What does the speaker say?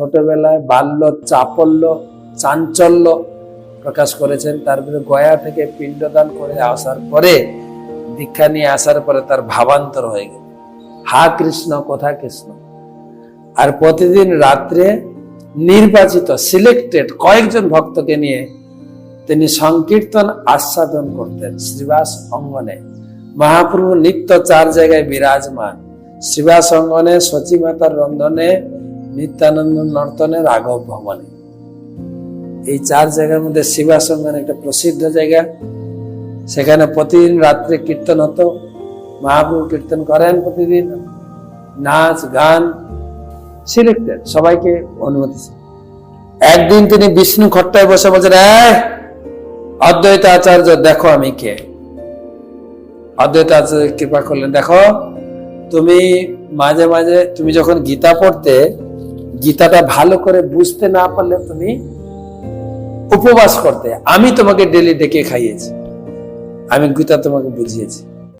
ছোটবেলায় বাল্য, চাপল্য, চাঞ্চল্য প্রকাশ করেছেন। তারপরে গয়া থেকে পিণ্ডদান করে আসার পরে, দীক্ষা নিয়ে আসার পরে তার ভাবান্তর হয়ে গেল। হা কৃষ্ণ, কথা কৃষ্ণ। আর প্রতিদিন রাত্রে নির্বাচিত সিলেক্টেড কয়েকজন ভক্তকে নিয়ে তিনি সংকীর্তন, আস্বাদন করতেন। শ্রীবাস অঙ্গনে। মহাপ্রভু নিত্য চার জায়গায় বিরাজমান। শ্রীবাস অঙ্গনে সচিমাতার রন্ধনে নিত্যানন্দ নর্তনে রাঘব ভবনে। এই চার জায়গার মধ্যে শিবাস অঙ্গনে একটা প্রসিদ্ধ জায়গা। সেখানে প্রতিদিন রাত্রে কীর্তন হতো। মহাপ্রভু কীর্তন করেন প্রতিদিন। নাচ গান সিলেক্টেড। সবাইকে অনুমতি একদিন তিনি বিষ্ণু খট্টায় বসে বলছেন "এই, অদ্বৈত আচার্য দেখো আমি কে। অদ্বৈত আচার্য কৃপা করলেন দেখো তুমি মাঝে মাঝে তুমি যখন গীতা পড়তে গীতাটা ভালো করে বুঝতে না পারলে তুমি উপবাস করতে। আমি তোমাকে ডেলি ডেকে খাইয়েছি। আমি গীতা তোমাকে বুঝিয়েছি।